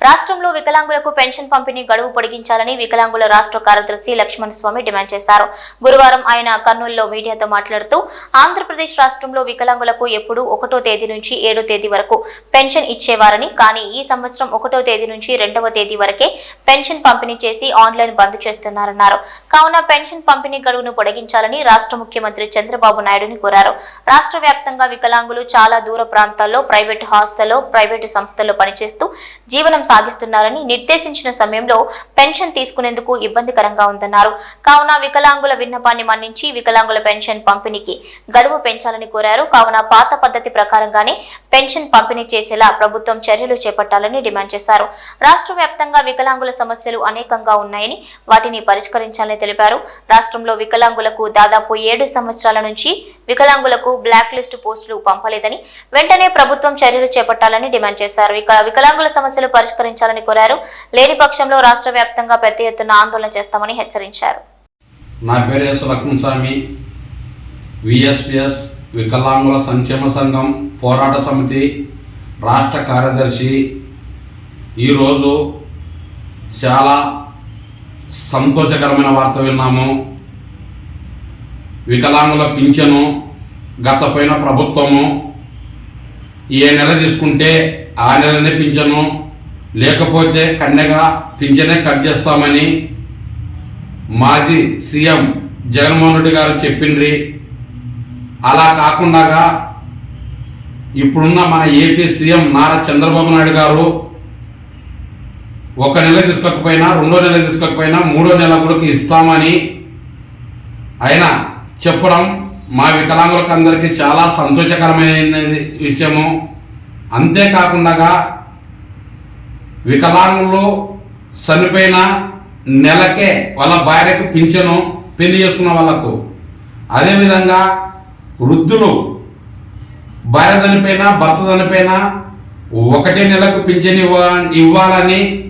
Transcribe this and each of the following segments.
రాష్ట్రంలో వికలాంగులకు పెన్షన్ పంపిణీ గడువు పొడిగించాలని వికలాంగుల రాష్ట్ర కార్యదర్శి లక్ష్మణ్ స్వామి డిమాండ్ చేశారు. గురువారం ఆయన కర్నూలులో మీడియాతో మాట్లాడుతూ ఆంధ్రప్రదేశ్ రాష్ట్రంలో వికలాంగులకు ఎప్పుడు ఒకటో తేదీ నుంచి ఏడో తేదీ వరకు పెన్షన్ ఇచ్చేవారని కానీ ఈ సంవత్సరం ఒకటో తేదీ నుంచి రెండవ తేదీ వరకే పెన్షన్ పంపిణీ చేసి ఆన్లైన్ బంద్ చేస్తున్నారన్నారు. కావున పెన్షన్ పంపిణీ గడువును పొడిగించాలని రాష్ట్ర ముఖ్యమంత్రి చంద్రబాబు నాయుడుని కోరారు. రాష్ట్ర వ్యాప్తంగా వికలాంగులు చాలా దూర ప్రాంతాల్లో ప్రైవేటు హాస్టల్లో ప్రైవేటు సంస్థల్లో పనిచేస్తూ జీవనం సాగిస్తున్నారని నిర్దేశించిన సమయంలో పెన్షన్ తీసుకునేందుకు ఇబ్బందికరంగా ఉందన్నారు. కావున వికలాంగుల విన్నపాన్ని మన్నించి వికలాంగుల పెన్షన్ పంపిణీకి గడువు పెంచాలని కోరారు. కావున పాత పద్ధతి ప్రకారంగానే పెన్షన్ పంపిణీ చేసేలా ప్రభుత్వం చర్యలు చేపట్టాలని డిమాండ్ చేశారు. రాష్ట్ర వ్యాప్తంగా వికలాంగుల సమస్యలు అనేకంగా ఉన్నాయని వాటిని పరిష్కరించాలని తెలిపారు. రాష్ట్రంలో వికలాంగులకు దాదాపు ఏడు సంవత్సరాల నుంచి వికలాంగులకు బ్లాక్ లిస్ట్ పోస్టులు పంపలేదని వెంటనే ప్రభుత్వం చర్యలు చేపట్టాలని డిమాండ్ చేశారు. ఇక వికలాంగుల సమస్యలు పరిష్కరించాలని కోరారు. లేని పక్షంలో రాష్ట్ర వ్యాప్తంగా పెద్ద ఎత్తున ఆందోళన చేస్తామని హెచ్చరించారు. నా పేరు ఎస్ లక్ష్మణస్వామి విఎస్పిఎస్ వికలాంగుల సంక్షేమ సంఘం పోరాట సమితి రాష్ట్ర కార్యదర్శి. ఈరోజు చాలా సంతోషకరమైన వార్త విన్నాము. వికలాంగుల పింఛను గత పోయిన ప్రభుత్వము ఏ నెల తీసుకుంటే ఆ నెలనే పింఛను లేకపోతే కన్యగా పింఛనే కట్ చేస్తామని మాజీ సీఎం జగన్మోహన్ రెడ్డి గారు చెప్పిండ్రి. అలా కాకుండా ఇప్పుడున్న మన ఏపీ సీఎం నారా చంద్రబాబు నాయుడు గారు ఒక నెల తీసుకోకపోయినా రెండో నెల తీసుకోకపోయినా మూడో నెల కూడా ఇస్తామని ఆయన చెప్పడం మా వికలాంగులకు అందరికీ చాలా సంతోషకరమైన విషయము. అంతేకాకుండా వికలాంగులు చనిపోయిన నెలకే వాళ్ళ భార్యకు పింఛను పెళ్ళి చేసుకున్న వాళ్ళకు. అదేవిధంగా వృద్ధులు భార్య చనిపోయినా భర్త చనిపోయినా ఒకటే నెలకు పింఛన్ ఇవ్వ ఇవ్వాలని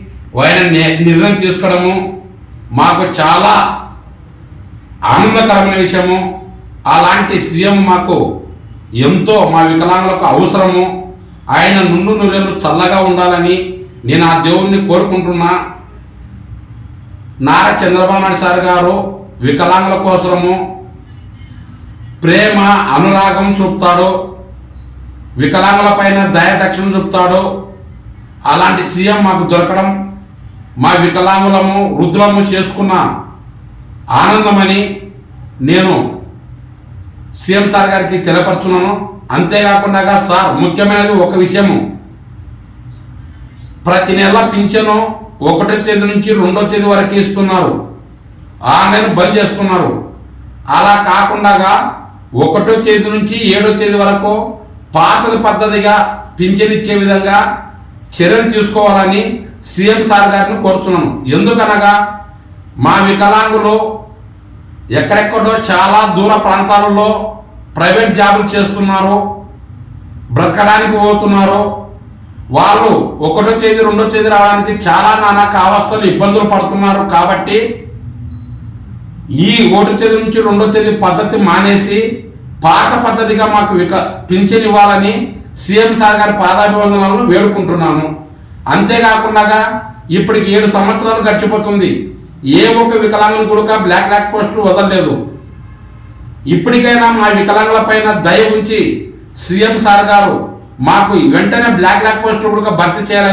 ఆయన ని- నిర్ణయం తీసుకోవడము మాకు చాలా ఆనందకరమైన విషయము. అలాంటి సీఎం మాకు ఎంతో మా వికలాంగులకు అవసరము. ఆయన నుండు నూరేళ్ళు చల్లగా ఉండాలని నేను ఆ దేవుణ్ణి కోరుకుంటున్నా. నారా చంద్రబాబు నాయుడు సార్ గారు వికలాంగుల కోసము ప్రేమ అనురాగం చూపుతాడు. వికలాంగుల పైన దయదక్షిణ చూపుతాడు. అలాంటి సీఎం మాకు దొరకడం మా వికలాంగులము వృద్ధులము చేసుకున్న ఆనందమని నేను సీఎం సార్ గారికి తెలియపరుచున్నాను. అంతేకాకుండా సార్ ముఖ్యమైనది ఒక విషయము. ప్రతి నెల పింఛను ఒకటో తేదీ నుంచి రెండో తేదీ వరకు ఇస్తున్నారు. ఆ నెల బంద్ చేస్తున్నారు. అలా కాకుండా ఒకటో తేదీ నుంచి ఏడో తేదీ వరకు పాతల పద్ధతిగా పింఛను ఇచ్చే విధంగా చర్యలు తీసుకోవాలని సీఎం సార్ గారిని కోరుతున్నాను ఎందుకనగా మా వికలాంగులు ఎక్కడెక్కడో చాలా దూర ప్రాంతాలలో ప్రైవేట్ జాబులు చేస్తున్నారు బ్రతకడానికి పోతున్నారు వాళ్ళు ఒకటో తేదీ రెండో తేదీ రావడానికి చాలా నానా కావస్థలు ఇబ్బందులు పడుతున్నారు కాబట్టి ఈ ఒకటో తేదీ నుంచి రెండో తేదీ పద్ధతి మానేసి పాత పద్ధతిగా మాకు విక పింఛన్ ఇవ్వాలని సీఎం సార్ గారి పాదాభివందనాలను వేడుకుంటున్నాను. అంతేకాకుండా ఇప్పటికి ఏడు సంవత్సరాలు గడిచిపోతుంది. ఏ ఒక్క వికలాంగులు కూడా బ్లాక్ బ్లాక్ పోస్టులు వదలలేదు. ఇప్పటికైనా మా వికలాంగుల పైన దయ ఉంచి సీఎం సార్ గారు మాకు వెంటనే బ్లాక్ బ్లాక్ పోస్ట్ కూడా భర్తీ చేయాలని